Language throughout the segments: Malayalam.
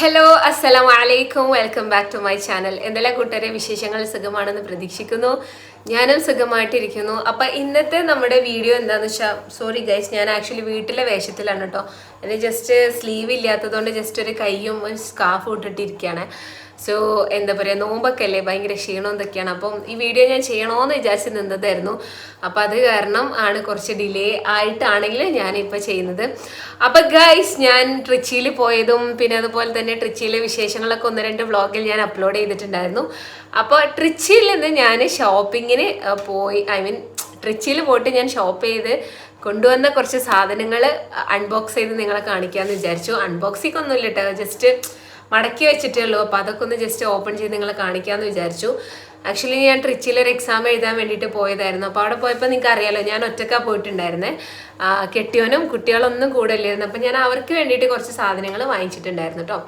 ഹലോ അസ്സലാം വലൈക്കും welcome back to my channel എന്തെല്ലാം കൂട്ടുകാരെ വിശേഷങ്ങൾ സുഖമാണെന്ന് പ്രതീക്ഷിക്കുന്നു? ഞാനും സുഖമായിട്ടിരിക്കുന്നു. അപ്പം ഇന്നത്തെ നമ്മുടെ വീഡിയോ എന്താണെന്ന് വെച്ചാൽ സോറി ഗൈസ് ഞാൻ ആക്ച്വലി വീട്ടിലെ വേഷത്തിലാണ് കേട്ടോ എന്നെ ജസ്റ്റ് സ്ലീവ് ഇല്ലാത്തതുകൊണ്ട് ജസ്റ്റ് ഒരു കൈയും ഒരു സ്കാർഫ് ഇട്ടിട്ടിരിക്കുകയാണ് സോ എന്താ പറയുക നോമ്പൊക്കെ അല്ലേ ഭയങ്കര ക്ഷീണം എന്തൊക്കെയാണ് അപ്പം ഈ വീഡിയോ ഞാൻ ചെയ്യണമെന്ന് വിചാരിച്ച് നിന്നതായിരുന്നു. അപ്പം അത് കാരണം ആണ് കുറച്ച് ഡിലേ ആയിട്ടാണെങ്കിലും ഞാനിപ്പോൾ ചെയ്യുന്നത്. അപ്പം ഗൈസ് ഞാൻ ട്രിച്ചിയിൽ പോയതും പിന്നെ അതുപോലെ തന്നെ ട്രിച്ചിയിലെ വിശേഷങ്ങളൊക്കെ ഒന്ന് രണ്ട് വ്ളോഗിൽ ഞാൻ അപ്ലോഡ് ചെയ്തിട്ടുണ്ടായിരുന്നു. അപ്പോൾ ട്രിച്ചിയിൽ നിന്ന് ഞാൻ ഷോപ്പിങ്ങിന് പോയി. ഐ മീൻ ട്രിച്ചിയിൽ പോയിട്ട് ഞാൻ ഷോപ്പ് ചെയ്ത് കൊണ്ടുവന്ന കുറച്ച് സാധനങ്ങൾ അൺബോക്സ് ചെയ്ത് നിങ്ങളെ കാണിക്കാമെന്ന് വിചാരിച്ചു. അൺബോക്സിക്കൊന്നുമില്ല കേട്ടോ ജസ്റ്റ് മടക്കി വെച്ചിട്ടേ ഉള്ളൂ. അപ്പോൾ അതൊക്കെ ഒന്ന് ജസ്റ്റ് ഓപ്പൺ ചെയ്ത് നിങ്ങളെ കാണിക്കാമെന്ന് വിചാരിച്ചു. ആക്ച്വലി ഞാൻ ട്രിച്ചിലൊരു എക്സാം എഴുതാൻ വേണ്ടിയിട്ട് പോയതായിരുന്നു. അപ്പോൾ അവിടെ പോയപ്പോൾ നിങ്ങൾക്ക് അറിയാലോ ഞാൻ ഒറ്റക്കാ പോയിട്ടുണ്ടായിരുന്നേ. കെട്ടിയവനും കുട്ടികളൊന്നും കൂടെ ഇല്ലായിരുന്നു. അപ്പോൾ ഞാൻ അവർക്ക് വേണ്ടിയിട്ട് കുറച്ച് സാധനങ്ങൾ വാങ്ങിച്ചിട്ടുണ്ടായിരുന്നു കേട്ടോ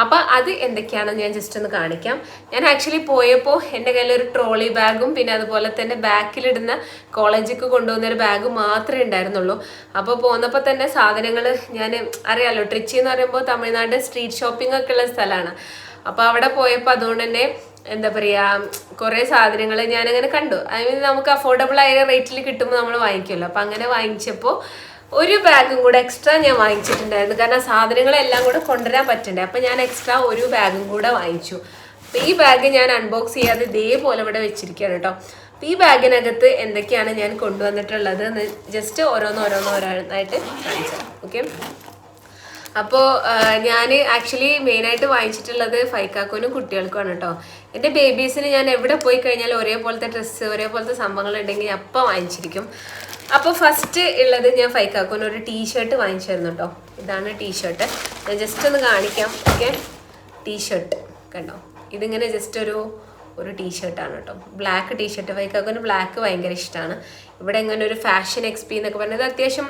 അപ്പോൾ അത് എന്തൊക്കെയാണെന്ന് ഞാൻ ജസ്റ്റ് ഒന്ന് കാണിക്കാം. ഞാൻ ആക്ച്വലി പോയപ്പോൾ എന്റെ കയ്യിൽ ഒരു ട്രോളി ബാഗും പിന്നെ അതുപോലെ തന്നെ ബാക്കിലിടുന്ന കോളേജിലേക്ക് കൊണ്ടുപോകുന്ന ഒരു ബാഗ് മാത്രമേ ഉണ്ടായിരുന്നുള്ളൂ. അപ്പോൾ പോന്നപ്പോൾ തന്നെ സാധനങ്ങൾ ഞാൻ അറിയാമല്ലോ ട്രിച്ചി എന്ന് പറയുമ്പോൾ തമിഴ്നാട് സ്ട്രീറ്റ് ഷോപ്പിംഗ് ഒക്കെ ഉള്ള സ്ഥലമാണ് അപ്പോൾ അവിടെ പോയപ്പോൾ അതുകൊണ്ട് തന്നെ എന്താ പറയുക കുറേ സാധനങ്ങൾ ഞാനങ്ങനെ കണ്ടു. ഐ മീൻ നമുക്ക് അഫോർഡബിൾ ആയ റേറ്റിൽ കിട്ടുമ്പോൾ നമ്മൾ വാങ്ങിക്കുമല്ലോ അപ്പം അങ്ങനെ വാങ്ങിച്ചപ്പോൾ ഒരു ബാഗും കൂടെ എക്സ്ട്രാ ഞാൻ വാങ്ങിച്ചിട്ടുണ്ടായിരുന്നു. കാരണം സാധനങ്ങളെല്ലാം കൂടെ കൊണ്ടുവരാൻ പറ്റണ്ടേ. അപ്പം ഞാൻ എക്സ്ട്രാ ഒരു ബാഗും കൂടെ വാങ്ങിച്ചു. അപ്പം ഈ ബാഗ് ഞാൻ അൺബോക്സ് ചെയ്യാതെ ഇതേപോലെ ഇവിടെ വെച്ചിരിക്കുകയാണ് കേട്ടോ. അപ്പം ഈ ബാഗിനകത്ത് എന്തൊക്കെയാണ് ഞാൻ കൊണ്ടുവന്നിട്ടുള്ളത് ജസ്റ്റ് ഓരോന്ന് ഓരോന്ന് ഓരോന്നായിട്ട് കാണിച്ചു ഓക്കെ അപ്പോൾ ഞാൻ ആക്ച്വലി മെയിനായിട്ട് വാങ്ങിച്ചിട്ടുള്ളത് ഫൈക്കാക്കോനും കുട്ടികൾക്കുമാണ് കേട്ടോ. എന്റെ ബേബീസിന് ഞാൻ എവിടെ പോയി കഴിഞ്ഞാലും ഒരേപോലത്തെ ഡ്രസ്സ് ഒരേപോലത്തെ സംഭവങ്ങൾ ഉണ്ടെങ്കിൽ ഞാൻ അപ്പം വാങ്ങിച്ചിരിക്കും. അപ്പോൾ ഫസ്റ്റ് ഉള്ളത് ഞാൻ ഫൈക്കാക്കോന് ഒരു ടീഷർട്ട് വാങ്ങിച്ചായിരുന്നു കേട്ടോ. ഇതാണ് ടീഷർട്ട് ഞാൻ ജസ്റ്റ് ഒന്ന് കാണിക്കാം ഓക്കെ ടീഷർട്ട് കണ്ടോ? ഇതിങ്ങനെ ജസ്റ്റ് ഒരു ഒരു ടീഷർട്ടാണ് കേട്ടോ. ബ്ലാക്ക് ടീഷർട്ട് ഫൈക്കാക്കോന് ബ്ലാക്ക് ഭയങ്കര ഇഷ്ടമാണ് ഇവിടെ ഇങ്ങനെ ഒരു ഫാഷൻ എക്സ്പി എന്നൊക്കെ പറഞ്ഞത് അത്യാവശ്യം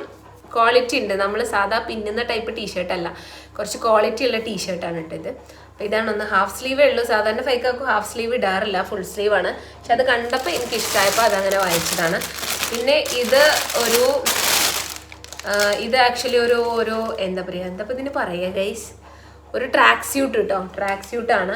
ക്വാളിറ്റി ഉണ്ട്. നമ്മൾ സാധാ പിന്നുന്ന ടൈപ്പ് ടീഷർട്ട് അല്ല. കുറച്ച് ക്വാളിറ്റി ഉള്ള ടീഷർട്ടാണ് ഇട്ടത്. അപ്പോൾ ഇതാണ് ഒന്ന് ഹാഫ് സ്ലീവേ ഉള്ളൂ. സാധാരണ ഫൈക്കാക്കും ഹാഫ് സ്ലീവ് ഇടാറില്ല. ഫുൾ സ്ലീവാണ് പക്ഷെ അത് കണ്ടപ്പോൾ എനിക്ക് ഇഷ്ടമായപ്പോൾ അതങ്ങനെ വായിച്ചതാണ്. പിന്നെ ഇത് ഒരു ഇത് ആക്ച്വലി ഒരു ഒരു എന്താ പറയുക എന്താ ഇപ്പം ഇതിന് പറയുക ഗൈസ് ഒരു ട്രാക്ക് സ്യൂട്ട് കേട്ടോ ട്രാക്ക് സ്യൂട്ടാണ്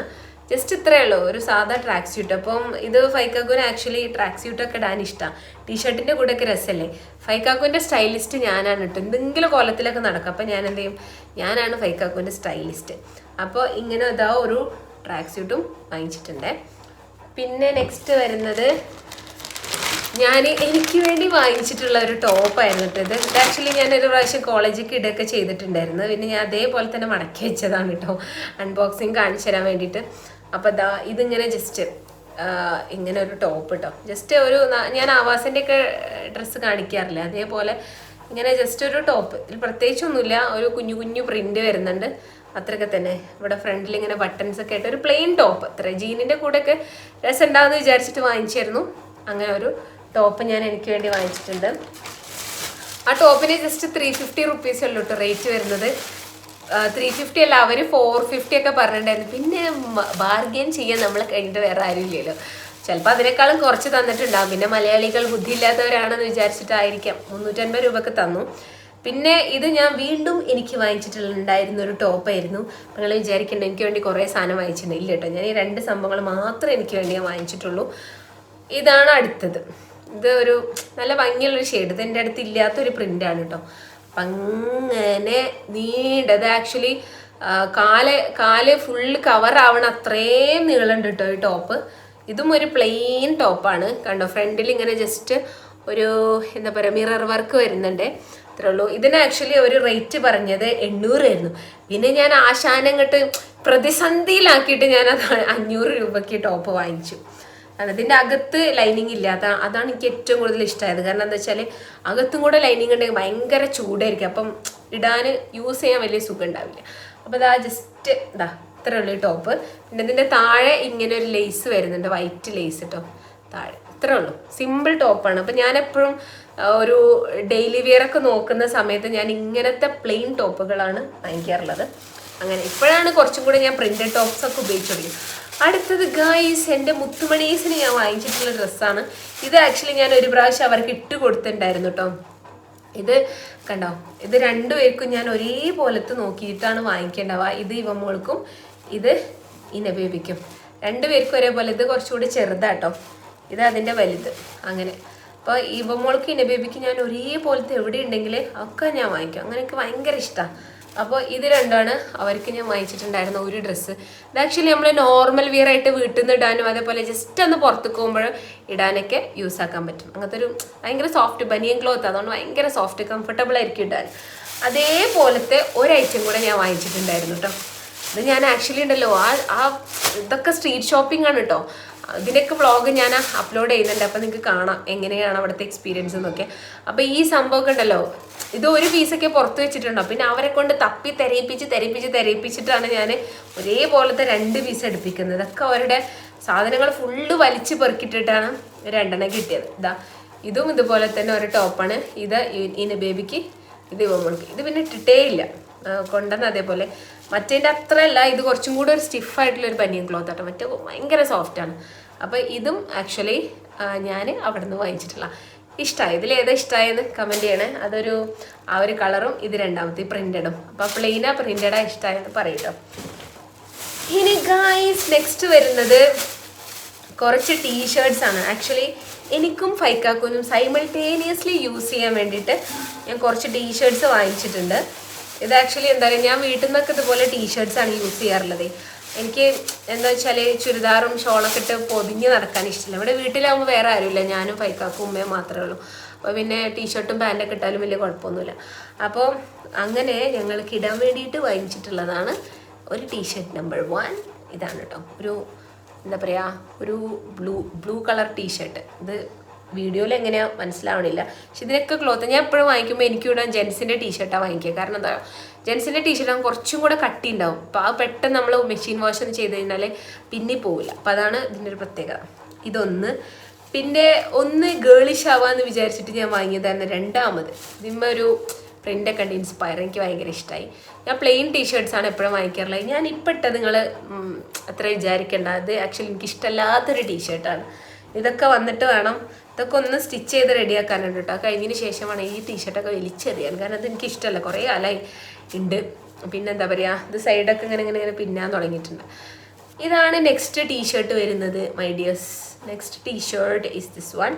ജസ്റ്റ് ഇത്രയേ ഉള്ളൂ. ഒരു സാധാ ട്രാക്ക് സ്യൂട്ട് അപ്പം ഇത് ഫൈക്കാക്കുവിന് ആക്ച്വലി ട്രാക്ക് സ്യൂട്ടൊക്കെ ഇടാൻ ഇഷ്ടമാണ് ടീഷർട്ടിന്റെ ഒക്കെ രസമല്ലേ ഫൈക്കാക്കുവിന്റെ സ്റ്റൈലിസ്റ്റ് ഞാനാണ് കേട്ടോ. എന്തെങ്കിലും കോലത്തിലൊക്കെ നടക്കും. അപ്പം ഞാൻ എന്ത് ചെയ്യും ഞാനാണ് ഫൈക്കാക്കുവിന്റെ സ്റ്റൈലിസ്റ്റ് അപ്പോൾ ഇങ്ങനെ ഇതാ ഒരു ട്രാക്ക് സ്യൂട്ടും വാങ്ങിച്ചിട്ടുണ്ട്. പിന്നെ നെക്സ്റ്റ് വരുന്നത് ഞാൻ എനിക്ക് വേണ്ടി വാങ്ങിച്ചിട്ടുള്ള ഒരു ടോപ്പായിരുന്നു കേട്ടോ ഇത്. ആക്ച്വലി ഞാൻ ഒരു പ്രാവശ്യം കോളേജിൽ ഇടയൊക്കെ ചെയ്തിട്ടുണ്ടായിരുന്നു. പിന്നെ ഞാൻ അതേപോലെ തന്നെ മടക്കി വെച്ചതാണ് കേട്ടോ അൺബോക്സിങ് കാണിച്ചു തരാൻ വേണ്ടിയിട്ട്. അപ്പോൾ ദാ ഇതിങ്ങനെ ജസ്റ്റ് ഇങ്ങനെ ഒരു ടോപ്പ് കേട്ടോ ജസ്റ്റ് ഒരു ഞാൻ ആവാസിന്റെ ഒക്കെ ഡ്രസ്സ് കാണിക്കാറില്ല? അതേപോലെ ഇങ്ങനെ ജസ്റ്റ് ഒരു ടോപ്പ് ഇതിൽ പ്രത്യേകിച്ചൊന്നുമില്ല. ഒരു കുഞ്ഞു കുഞ്ഞു പ്രിന്റ് വരുന്നുണ്ട്. അത്രയൊക്കെ തന്നെ. ഇവിടെ ഫ്രണ്ടിൽ ഇങ്ങനെ ബട്ടൺസ് ഒക്കെ ആയിട്ട് ഒരു പ്ലെയിൻ ടോപ്പ് അത്ര. ജീനിന്റെ കൂടെയൊക്കെ രസം ഉണ്ടാവുമെന്ന് വിചാരിച്ചിട്ട് വാങ്ങിച്ചായിരുന്നു. അങ്ങനെ ഒരു ടോപ്പ് ഞാൻ എനിക്ക് വേണ്ടി വാങ്ങിച്ചിട്ടുണ്ട്. ആ ടോപ്പിന് ജസ്റ്റ് ത്രീ ഫിഫ്റ്റി റുപ്പീസ് ഉള്ളൂ കേട്ടോ റേറ്റ് വരുന്നത്. ത്രീ ഫിഫ്റ്റി അല്ല അവർ ഫോർ ഫിഫ്റ്റി ഒക്കെ പറഞ്ഞിട്ടുണ്ടായിരുന്നു. പിന്നെ ബാർഗെയിൻ ചെയ്യാൻ നമ്മൾ കഴിഞ്ഞിട്ട് വേറെ ആരും ഇല്ലല്ലോ ചിലപ്പോൾ അതിനേക്കാളും കുറച്ച് തന്നിട്ടുണ്ടാകും പിന്നെ മലയാളികൾ ബുദ്ധിയില്ലാത്തവരാണെന്ന് വിചാരിച്ചിട്ടായിരിക്കാം. മുന്നൂറ്റൻപത് രൂപക്ക് തന്നു. പിന്നെ ഇത് ഞാൻ വീണ്ടും എനിക്ക് വാങ്ങിച്ചിട്ടുണ്ടായിരുന്ന ഒരു ടോപ്പായിരുന്നു നിങ്ങൾ വിചാരിക്കേണ്ട എനിക്ക് വേണ്ടി കുറേ സാധനം വാങ്ങിച്ചിട്ടുണ്ട്. ഇല്ല കേട്ടോ ഞാൻ ഈ രണ്ട് സംഭവങ്ങൾ മാത്രമേ എനിക്ക് വേണ്ടി ഞാൻ വാങ്ങിച്ചിട്ടുള്ളൂ. ഇതാണ് അടുത്തത്. ഇത് ഒരു നല്ല ഭംഗിയുള്ളൊരു ഷെയ്ഡ് ഇത് എന്റെ അടുത്ത് ഇല്ലാത്തൊരു പ്രിന്റാണ് കേട്ടോ അപ്പം അങ്ങനെ നീണ്ടത് ആക്ച്വലി കാൽ കാൽ ഫുള്ള് കവർ ആവണ അത്രയും നീളമുണ്ട് കേട്ടോ ഈ ടോപ്പ് ഇതും ഒരു പ്ലെയിൻ ടോപ്പാണ് കണ്ടോ ഫ്രണ്ടിൽ ഇങ്ങനെ ജസ്റ്റ് ഒരു എന്താ പറയുക മിറർ വർക്ക് വരുന്നുണ്ട്. അത്രേ ഉള്ളൂ. ഇതിന് ആക്ച്വലി ഒരു റേറ്റ് പറഞ്ഞത് എണ്ണൂറായിരുന്നു പിന്നെ ഞാൻ ആശാനങ്ങട്ട് പ്രതിസന്ധിയിലാക്കിയിട്ട് ഞാൻ അത് അഞ്ഞൂറ് രൂപയ്ക്ക് ടോപ്പ് വാങ്ങിച്ചു. കാരണം ഇതിന്റെ അകത്ത് ലൈനിങ് ഇല്ല. അതാ അതാണ് എനിക്ക് ഏറ്റവും കൂടുതൽ ഇഷ്ടമായത് കാരണം എന്താ വെച്ചാൽ അകത്തും കൂടെ ലൈനിങ് ഉണ്ടെങ്കിൽ ഭയങ്കര ചൂടായിരിക്കും. അപ്പം ഇടാൻ യൂസ് ചെയ്യാൻ വലിയ സുഖം ഉണ്ടാവില്ല അപ്പോൾ ഇതാ ജസ്റ്റ് ഇതാ ഇത്ര ഉള്ളൂ ടോപ്പ് പിന്നെ ഇതിന്റെ താഴെ ഇങ്ങനെ ഒരു ലേസ് വരുന്നുണ്ട്. വൈറ്റ് ലേസ് കേട്ടോ താഴെ. ഇത്രേ ഉള്ളൂ. സിമ്പിൾ ടോപ്പാണ് അപ്പം ഞാൻ എപ്പോഴും ഒരു ഡെയിലി വെയർ ഒക്കെ നോക്കുന്ന സമയത്ത് ഞാൻ ഇങ്ങനത്തെ പ്ലെയിൻ ടോപ്പുകളാണ് വാങ്ങിക്കാറുള്ളത്. അങ്ങനെ ഇപ്പോഴാണ് കുറച്ചും കൂടെ ഞാൻ പ്രിന്റഡ് ടോപ്സ് ഒക്കെ ഉപയോഗിച്ചു തുടങ്ങി അടുത്തത് ഗൈസ് എന്റെ മുത്തുമണീസിന് ഞാൻ വാങ്ങിച്ചിട്ടുള്ള ഡ്രസ്സാണ്. ഇത് ആക്ച്വലി ഞാൻ ഒരു പ്രാവശ്യം അവർക്ക് ഇട്ട് കൊടുത്തിട്ടുണ്ടായിരുന്നു കേട്ടോ ഇത് കണ്ടോ? ഇത് രണ്ടുപേർക്കും ഞാൻ ഒരേപോലത്തെ നോക്കിയിട്ടാണ് വാങ്ങിക്കേണ്ടവ ഇത് ഇവമോൾക്കും ഇത് ഇനബേബിക്കും രണ്ടുപേർക്കും ഒരേപോലെ ഇത് കുറച്ചുകൂടി ചെറുതാട്ടോ. ഇത് അതിന്റെ വലുത്. അങ്ങനെ. അപ്പോൾ ഇവമോൾക്ക് ഇനബേബിക്ക് ഞാൻ ഒരേപോലത്തെ എവിടെ ഉണ്ടെങ്കിൽ ഒക്കെ ഞാൻ വാങ്ങിക്കും. അങ്ങനെ എനിക്ക് ഭയങ്കര ഇഷ്ടമാണ് അപ്പോൾ ഇത് രണ്ടാണ്. അവർക്ക് ഞാൻ വാങ്ങിച്ചിട്ടുണ്ടായിരുന്ന ഒരു ഡ്രസ്സ് ഇത് ആക്ച്വലി നമ്മൾ നോർമൽ വിയർ ആയിട്ട് വീട്ടിൽ നിന്ന് ഇടാനും അതേപോലെ ജസ്റ്റ് ഒന്ന് പുറത്തേക്ക് പോകുമ്പോൾ ഇടാനൊക്കെ യൂസ് ആക്കാൻ പറ്റും. അങ്ങനത്തെ ഒരു ഭയങ്കര സോഫ്റ്റ് ബനിയൻ ക്ലോത്ത് അതുകൊണ്ട് ഭയങ്കര സോഫ്റ്റ് കംഫർട്ടബിൾ ആയിരിക്കും ഇടാൻ. അതേപോലത്തെ ഒരു ഐറ്റം കൂടെ ഞാൻ വാങ്ങിച്ചിട്ടുണ്ടായിരുന്നു കേട്ടോ ഇത് ഞാൻ ആക്ച്വലി ഉണ്ടല്ലോ ആ ആ ഇതൊക്കെ സ്ട്രീറ്റ് ഷോപ്പിംഗ് ആണ് കേട്ടോ ഇതിന്റെയൊക്കെ വ്ളോഗ് ഞാൻ അപ്ലോഡ് ചെയ്യുന്നുണ്ട്. അപ്പോൾ നിങ്ങൾക്ക് കാണാം എങ്ങനെയാണ് അവിടുത്തെ എക്സ്പീരിയൻസ് എന്നൊക്കെ. അപ്പോൾ ഈ സംഭവമൊക്കെ ഉണ്ടല്ലോ ഇത് ഒരു പീസൊക്കെ പുറത്ത് വെച്ചിട്ടുണ്ടോ. പിന്നെ അവരെ കൊണ്ട് തപ്പി തെരയിപ്പിച്ച് തെരയിപ്പിച്ച് തെരയിപ്പിച്ചിട്ടാണ് ഞാൻ ഒരേപോലത്തെ രണ്ട് പീസ് എടുപ്പിക്കുന്നത്. ഇതൊക്കെ അവരുടെ സാധനങ്ങൾ ഫുള്ള് വലിച്ചു പെറുക്കിട്ടിട്ടാണ് രണ്ടെണ്ണം കിട്ടിയത്. ഇതാ ഇതും ഇതുപോലെ തന്നെ ഒരു ടോപ്പാണ് ഇത് ഇനി ബേബിക്ക് ഇത് ഇവമ്മൾക്ക്. ഇത് പിന്നെ ഇട്ടിട്ടേ ഇല്ല. കൊണ്ടുവന്ന് അതേപോലെ. മറ്റേന്റെ അത്രയല്ല ഇത് കുറച്ചും കൂടി ഒരു സ്റ്റിഫായിട്ടുള്ള ഒരു ബനിയൻ ക്ലോത്ത് ആട്ടോ. മറ്റേ ഭയങ്കര സോഫ്റ്റാണ് അപ്പോൾ ഇതും ആക്ച്വലി ഞാൻ അവിടെ നിന്ന് വാങ്ങിച്ചിട്ടുള്ള ഇഷ്ടമായി ഏതാ ഇഷ്ടമായെന്ന് കമന്റ് ചെയ്യണേ. അതൊരു ആ ഒരു കളറും ഇത് രണ്ടാമത്തെ പ്രിന്റഡും അപ്പോൾ പ്ലെയിനാ പ്രിന്റഡാ ഇഷ്ടമായെന്ന് പറയട്ടോ. ഇനി ഗായ്സ് നെക്സ്റ്റ് വരുന്നത് കുറച്ച് ടീഷർട്സ് ആണ്. ആക്ച്വലി എനിക്കും ഫൈക്കാക്കൂനും സൈമൾട്ടേനിയസ്ലി യൂസ് ചെയ്യാൻ വേണ്ടിയിട്ട് ഞാൻ കുറച്ച് ടീഷർട്സ് വാങ്ങിച്ചിട്ടുണ്ട്. ഇത് ആക്ച്വലി എന്താ പറയുക ഞാൻ വീട്ടിൽ നിന്നൊക്കെ ഇതുപോലെ ടീഷർട്സ് ആണ് യൂസ് ചെയ്യാറുള്ളത്. എനിക്ക് എന്താ വെച്ചാൽ ചുരിദാറും ഷോളൊക്കെ ഇട്ട് പൊതിഞ്ഞ് നടക്കാൻ ഇഷ്ടമില്ല ഇവിടെ വീട്ടിലാകുമ്പോൾ വേറെ ആരുമില്ല. ഞാനും പൈക്കാക്കും ഉമ്മയും മാത്രമേ ഉള്ളൂ. അപ്പോൾ പിന്നെ ടീഷർട്ടും പാന്റൊക്കെ ഇട്ടാലും വലിയ കുഴപ്പമൊന്നുമില്ല. അപ്പോൾ അങ്ങനെ ഞങ്ങൾക്ക് ഇടാൻ വേണ്ടിയിട്ട് വാങ്ങിച്ചിട്ടുള്ളതാണ് ഒരു ടീഷർട്ട് നമ്പർ വൺ. ഇതാണ് കേട്ടോ. ഒരു എന്താ പറയുക ഒരു ബ്ലൂ ബ്ലൂ കളർ ടീഷർട്ട്. ഇത് വീഡിയോയിൽ എങ്ങനെയാ മനസ്സിലാവണില്ല. പക്ഷെ ഇതിനൊക്കെ ക്ലോത്ത് ഞാൻ എപ്പോഴും വാങ്ങിക്കുമ്പോൾ എനിക്ക് ഇടാൻ ജെൻസിന്റെ ടീഷർട്ടാണ് വാങ്ങിക്കുക. കാരണം എന്താ ജെൻസിന്റെ ടീഷർട്ടാകും കുറച്ചും കൂടെ കട്ടി ഉണ്ടാവും അപ്പോൾ ആ പെട്ടെന്ന് നമ്മൾ മെഷീൻ വാഷ് ഒന്ന് ചെയ്ത് കഴിഞ്ഞാൽ പിന്നി പോവില്ല അപ്പോൾ അതാണ് ഇതിന്റെ ഒരു പ്രത്യേകത. ഇതൊന്ന്. പിന്നെ ഒന്ന് ഗേളിഷ് ആവാന്ന് വിചാരിച്ചിട്ട് ഞാൻ വാങ്ങിയതായിരുന്നു രണ്ടാമത്. ഇതിന്മേ ഒരു പ്രിന്റൊക്കെ ഉണ്ട് ഇൻസ്പയർ എനിക്ക് ഭയങ്കര ഇഷ്ടമായി ഞാൻ പ്ലെയിൻ ടീഷർട്സ് ആണ് എപ്പോഴും വാങ്ങിക്കാറുള്ളത്. ഞാൻ ഇപ്പം ഇട്ടത് നിങ്ങൾ അത്ര വിചാരിക്കേണ്ട. അത് ആക്ച്വലി എനിക്ക് ഇഷ്ടമല്ലാത്തൊരു ടീഷർട്ടാണ് ഇതൊക്കെ വന്നിട്ട് വേണം ഇതൊക്കെ ഒന്ന് സ്റ്റിച്ച് ചെയ്ത് റെഡിയാക്കാനുണ്ട് കേട്ടോ കഴിഞ്ഞതിന് ശേഷമാണ് ഈ ടീഷർട്ടൊക്കെ വലിച്ചെറിയാൻ. കാരണം അത് എനിക്ക് ഇഷ്ടമല്ല. കുറേ കാലമായി ഉണ്ട്. പിന്നെ എന്താ പറയുക ഇത് സൈഡൊക്കെ ഇങ്ങനെ ഇങ്ങനെ ഇങ്ങനെ പിന്നാൻ തുടങ്ങിയിട്ടുണ്ട്. ഇതാണ് നെക്സ്റ്റ് ടീഷർട്ട് വരുന്നത് my dears next T shirt is this one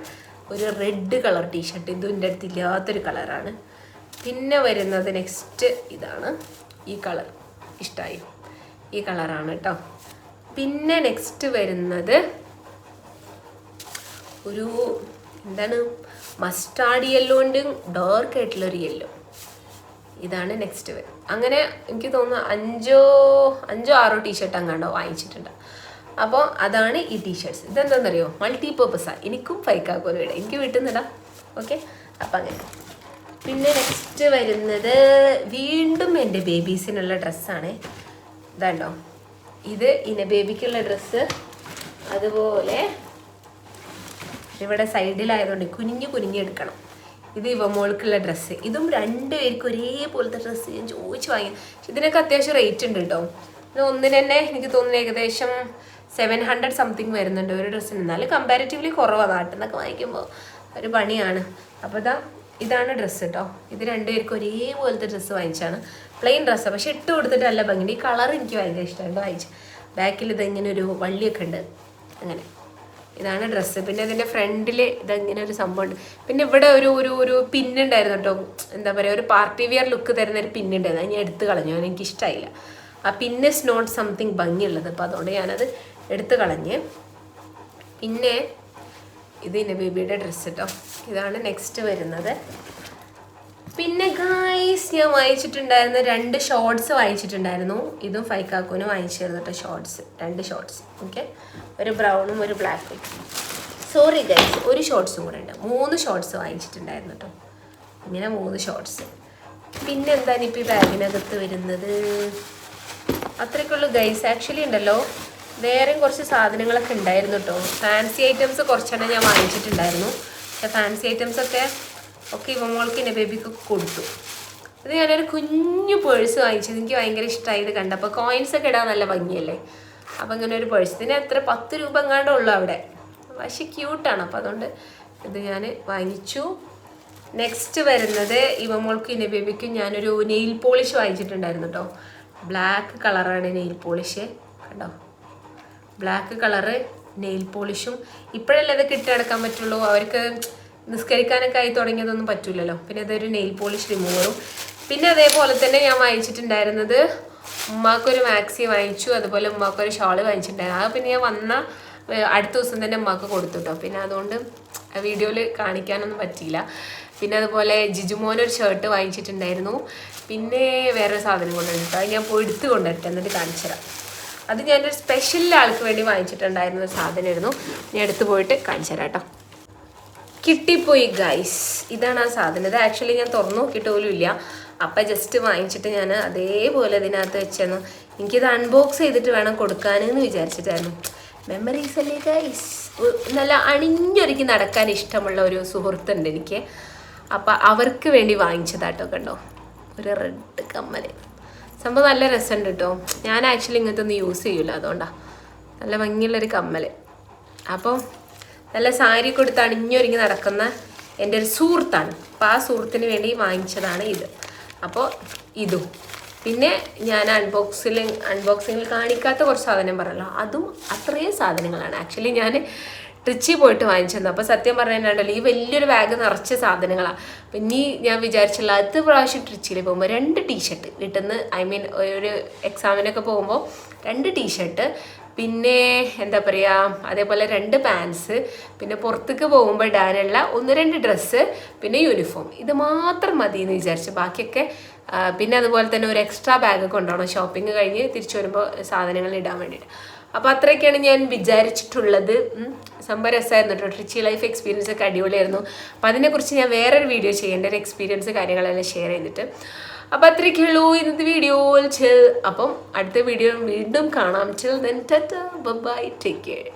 ഒരു റെഡ് കളർ ടീഷർട്ട്. ഇതും എന്റെ അടുത്ത് ഇല്ലാത്തൊരു കളറാണ്. പിന്നെ വരുന്നത് നെക്സ്റ്റ് ഇതാണ്. ഈ കളർ ഇഷ്ടമായി ഈ കളറാണ് കേട്ടോ പിന്നെ നെക്സ്റ്റ് വരുന്നത് ഒരു എന്താണ് മസ്റ്റാർഡ് യെല്ലോ ഉണ്ട് ഡാർക്ക് ആയിട്ടുള്ളൊരു യെല്ലോ ഇതാണ് നെക്സ്റ്റ് വേ അങ്ങനെ എനിക്ക് തോന്നുന്നു അഞ്ചോ അഞ്ചോ ആറോ ടീഷർട്ട് അങ്ങാണ്ടോ വാങ്ങിച്ചിട്ടുണ്ട്. അപ്പോൾ അതാണ് ഈ ടീഷർട്ട്സ് ഇതെന്താണെന്നറിയോ മൾട്ടി പേർപ്പസാണ് എനിക്കും ഫൈക്കാക്കോലും ഇടാം എനിക്ക് വീട്ടിൽ നിന്ന് ഇടാം ഓക്കെ? അപ്പം അങ്ങനെ. പിന്നെ നെക്സ്റ്റ് വരുന്നത് വീണ്ടും എന്റെ ബേബീസിനുള്ള ഡ്രസ്സാണ്. ഇതാണ്ടോ? ഇത് ഇന ബേബിക്കുള്ള ഡ്രസ്സ്. അതുപോലെ ഇവിടെ സൈഡിലായതുകൊണ്ട് കുനിഞ്ഞ് കുനിഞ്ഞ് എടുക്കണം. ഇത് ഇവ മോൾക്കുള്ള ഡ്രസ്സ് ഇതും രണ്ടുപേർക്കും ഒരേപോലത്തെ ഡ്രസ്സ് ഞാൻ ചോദിച്ചു വാങ്ങി. പക്ഷെ ഇതിനൊക്കെ അത്യാവശ്യം റേറ്റ് ഉണ്ട് കേട്ടോ ഇത് ഒന്നിന് തന്നെ എനിക്ക് തോന്നുന്നു ഏകദേശം സെവൻ ഹൺഡ്രഡ് സംതിങ് വരുന്നുണ്ട് ഒരു ഡ്രസ്സിന് എന്നാലും കമ്പാരിറ്റീവ്ലി കുറവാണ് നാട്ടിൽ നിന്നൊക്കെ വാങ്ങിക്കുമ്പോൾ ഒരു പണിയാണ്. അപ്പോൾ ഇതാ ഇതാണ് ഡ്രസ്സ് കേട്ടോ ഇത് രണ്ടുപേർക്കും ഒരേപോലത്തെ ഡ്രസ്സ് വാങ്ങിച്ചാണ്. പ്ലെയിൻ ഡ്രസ്സാണ് പക്ഷെ ഇട്ട് കൊടുത്തിട്ടല്ല ഭംഗി ഈ കളർ എനിക്ക് ഭയങ്കര ഇഷ്ടമാണ്. വാങ്ങിച്ചു ബാക്കിൽ ഇത് ഇങ്ങനെ ഒരു വള്ളിയൊക്കെ ഉണ്ട്. അങ്ങനെ. ഇതാണ് ഡ്രസ്സ് പിന്നെ ഇതിന്റെ ഫ്രണ്ടിൽ ഇതങ്ങനെ ഒരു സംഭവം ഉണ്ട് പിന്നെ ഇവിടെ ഒരു ഒരു ഒരു പിന്നുണ്ടായിരുന്നു കേട്ടോ. എന്താ പറയുക ഒരു പാർട്ടി വിയർ ലുക്ക് തരുന്ന ഒരു പിന്നുണ്ടായിരുന്നു. അത് ഞാൻ എടുത്ത് കളഞ്ഞു. എനിക്ക് ഇഷ്ടമായില്ല ആ പിന്നെ ഇസ് നോട്ട് സംതിങ് ഭംഗിയുള്ളത്. അപ്പോൾ അതുകൊണ്ട് ഞാനത് എടുത്തു കളഞ്ഞ്. പിന്നെ ഇത് എന്റെ ബേബിയുടെ ഡ്രസ്സ് കേട്ടോ ഇതാണ് നെക്സ്റ്റ് വരുന്നത്. പിന്നെ ഗായ്സ് ഞാൻ വായിച്ചിട്ടുണ്ടായിരുന്ന രണ്ട് ഷോർട്സ് വായിച്ചിട്ടുണ്ടായിരുന്നു. ഇതും ഫൈക്കാക്കൂന് വാങ്ങിച്ചിരുന്നു കേട്ടോ ഷോർട്സ് രണ്ട് ഷോർട്സ് ഓക്കെ ഒരു ബ്രൗണും ഒരു ബ്ലാക്കും സോറി ഗൈസ് ഒരു ഷോർട്സും കൂടെ ഉണ്ട്. മൂന്ന് ഷോർട്സ് വാങ്ങിച്ചിട്ടുണ്ടായിരുന്നു കേട്ടോ ഇങ്ങനെ മൂന്ന് ഷോർട്സ് പിന്നെ എന്താണ് ഇപ്പോൾ ഈ ബാഗിനകത്ത് വരുന്നത്? അത്രയ്ക്കുള്ളൂ ഗൈസ് ആക്ച്വലി ഉണ്ടല്ലോ വേറെയും കുറച്ച് സാധനങ്ങളൊക്കെ ഉണ്ടായിരുന്നു കേട്ടോ ഫാൻസി ഐറ്റംസ് കുറച്ചെണ്ണം ഞാൻ വാങ്ങിച്ചിട്ടുണ്ടായിരുന്നു. പക്ഷേ ഫാൻസി ഐറ്റംസ് ഒക്കെ ഇവ ഇവമോൾക്ക് എന്റെ ബേബിക്ക് കൊടുത്തു. ഇത് ഞാനൊരു കുഞ്ഞു പേഴ്സ് വാങ്ങിച്ചത് എനിക്ക് ഭയങ്കര ഇഷ്ടമായി ഇത് കണ്ടപ്പോൾ. കോയിൻസ് ഒക്കെ ഇടാൻ നല്ല ഭംഗിയല്ലേ? അപ്പം ഇങ്ങനെ ഒരു പേഴ്സ് ഇതിന് എത്ര? പത്ത് രൂപ എങ്ങാണ്ടേ ഉള്ളൂ അവിടെ. പക്ഷെ ക്യൂട്ടാണ് അപ്പോൾ അതുകൊണ്ട് ഇത് ഞാൻ വാങ്ങിച്ചു. നെക്സ്റ്റ് വരുന്നത് ഇവ ഇവമോൾക്കും ഇന്ന ബേബിക്കും ഞാനൊരു നെയിൽ പോളിഷ് വാങ്ങിച്ചിട്ടുണ്ടായിരുന്നു കേട്ടോ ബ്ലാക്ക് കളറാണ് നെയിൽ പോളിഷ് കണ്ടോ? ബ്ലാക്ക് കളറ് നെയിൽ പോളിഷും ഇപ്പോഴല്ലേ അത് കിട്ടിയെടുക്കാൻ പറ്റുള്ളൂ? അവർക്ക് നിസ്കരിക്കാനൊക്കെ ആയി തുടങ്ങിയതൊന്നും പറ്റില്ലല്ലോ പിന്നെ അതൊരു നെയിൽ പോളിഷ് റിമൂവറും പിന്നെ അതേപോലെ തന്നെ ഞാൻ വാങ്ങിച്ചിട്ടുണ്ടായിരുന്നത് ഉമ്മാക്കൊരു മാക്സി വാങ്ങിച്ചു അതുപോലെ ഉമ്മാക്കൊരു ഷാൾ വാങ്ങിച്ചിട്ടുണ്ടായിരുന്നു. അത് പിന്നെ ഞാൻ വന്ന അടുത്ത ദിവസം തന്നെ ഉമ്മാക്ക് കൊടുത്തു കേട്ടോ പിന്നെ അതുകൊണ്ട് വീഡിയോയിൽ കാണിക്കാനൊന്നും പറ്റിയില്ല. പിന്നെ അതുപോലെ ജിജുമോനൊരു ഷർട്ട് വാങ്ങിച്ചിട്ടുണ്ടായിരുന്നു. പിന്നെ വേറെ സാധനം കൊണ്ടുവന്നു കേട്ടോ അത് ഞാൻ പോയി എടുത്ത് കൊണ്ടുവരട്ടെ എന്നിട്ട് കാണിച്ചു തരാം. അത് ഞാനൊരു സ്പെഷ്യൽ ആൾക്ക് വേണ്ടി വാങ്ങിച്ചിട്ടുണ്ടായിരുന്ന സാധനമായിരുന്നു. ഞാൻ എടുത്തു പോയിട്ട് കാണിച്ചു തരാം കേട്ടോ കിട്ടിപ്പോയി ഗൈസ് ഇതാണ് ആ സാധനം. ഇത് ആക്ച്വലി ഞാൻ തുറന്നു നോക്കിയിട്ട് പോലും ഇല്ല. അപ്പം ജസ്റ്റ് വാങ്ങിച്ചിട്ട് ഞാൻ അതേപോലെ ഇതിനകത്ത് വെച്ചെന്നു എനിക്കിത് അൺബോക്സ് ചെയ്തിട്ട് വേണം കൊടുക്കാനെന്ന് വിചാരിച്ചിട്ടായിരുന്നു. മെമ്മറീസ് അല്ലേ ഗൈസ് നല്ല അണിഞ്ഞൊരുക്കി നടക്കാൻ ഇഷ്ടമുള്ള ഒരു സുഹൃത്തുണ്ട് എനിക്ക്. അപ്പം അവർക്ക് വേണ്ടി വാങ്ങിച്ചതാട്ടോ കണ്ടോ? ഒരു റെഡ് കമ്മൽ സംഭവം നല്ല രസമുണ്ട് കേട്ടോ ഞാൻ ആക്ച്വലി ഇങ്ങനത്തെ ഒന്നും യൂസ് ചെയ്യൂല അതുകൊണ്ടാണ് നല്ല ഭംഗിയുള്ളൊരു കമ്മൽ അപ്പം നല്ല സാരി കൊടുത്ത് അണിഞ്ഞൊരുങ്ങി നടക്കുന്ന എന്റെ ഒരു സുഹൃത്താണ്. അപ്പോൾ ആ സുഹൃത്തിന് വേണ്ടി വാങ്ങിച്ചതാണ് ഇത്. അപ്പോൾ ഇതും. പിന്നെ ഞാൻ അൺബോക്സിൽ അൺബോക്സിങ്ങിൽ കാണിക്കാത്ത കുറച്ച് സാധനം പറഞ്ഞല്ലോ. അതും അത്രയും സാധനങ്ങളാണ്. ആക്ച്വലി ഞാൻ ട്രിച്ചി പോയിട്ട് വാങ്ങിച്ചത് അപ്പോൾ സത്യം പറഞ്ഞിട്ടുണ്ടല്ലോ ഈ വലിയൊരു ബാഗ് നിറച്ച സാധനങ്ങളാണ് അപ്പം ഇനി ഞാൻ വിചാരിച്ചില്ല അടുത്ത പ്രാവശ്യം ട്രിച്ചിയിൽ പോകുമ്പോൾ രണ്ട് ടീഷർട്ട് വീട്ടിൽ ഐ മീൻ ഒരു എക്സാമിനൊക്കെ പോകുമ്പോൾ രണ്ട് ടീഷർട്ട് പിന്നെ എന്താ പറയുക അതേപോലെ രണ്ട് പാൻസ് പിന്നെ പുറത്തേക്ക് പോകുമ്പോൾ ഇടാനുള്ള ഒന്ന് രണ്ട് ഡ്രസ്സ് പിന്നെ യൂണിഫോം ഇത് മാത്രം മതി എന്ന് വിചാരിച്ചു ബാക്കിയൊക്കെ പിന്നെ അതുപോലെ തന്നെ ഒരു എക്സ്ട്രാ ബാഗ് കൊണ്ടുപോകണം ഷോപ്പിംഗ് കഴിഞ്ഞ് തിരിച്ചു വരുമ്പോൾ സാധനങ്ങൾ ഇടാൻ വേണ്ടിയിട്ട്. അപ്പോൾ അത്രയൊക്കെയാണ് ഞാൻ വിചാരിച്ചിട്ടുള്ളത്. സംഭവം രസമായിരുന്നു കേട്ടോ. ട്രിച്ചി ലൈഫ് എക്സ്പീരിയൻസ് ഒക്കെ അടിപൊളിയായിരുന്നു. അപ്പോൾ അതിനെക്കുറിച്ച് ഞാൻ വേറൊരു വീഡിയോ ചെയ്യേണ്ട. ഒരു എക്സ്പീരിയൻസ് കാര്യങ്ങളെല്ലാം ഷെയർ ചെയ്തിട്ട്. അപ്പോൾ അത്രയ്ക്കേ ഉള്ളൂ ഇന്നത്തെ വീഡിയോ ചിൽ. അപ്പം അടുത്ത വീഡിയോ വീണ്ടും കാണാം. Chill then bye take care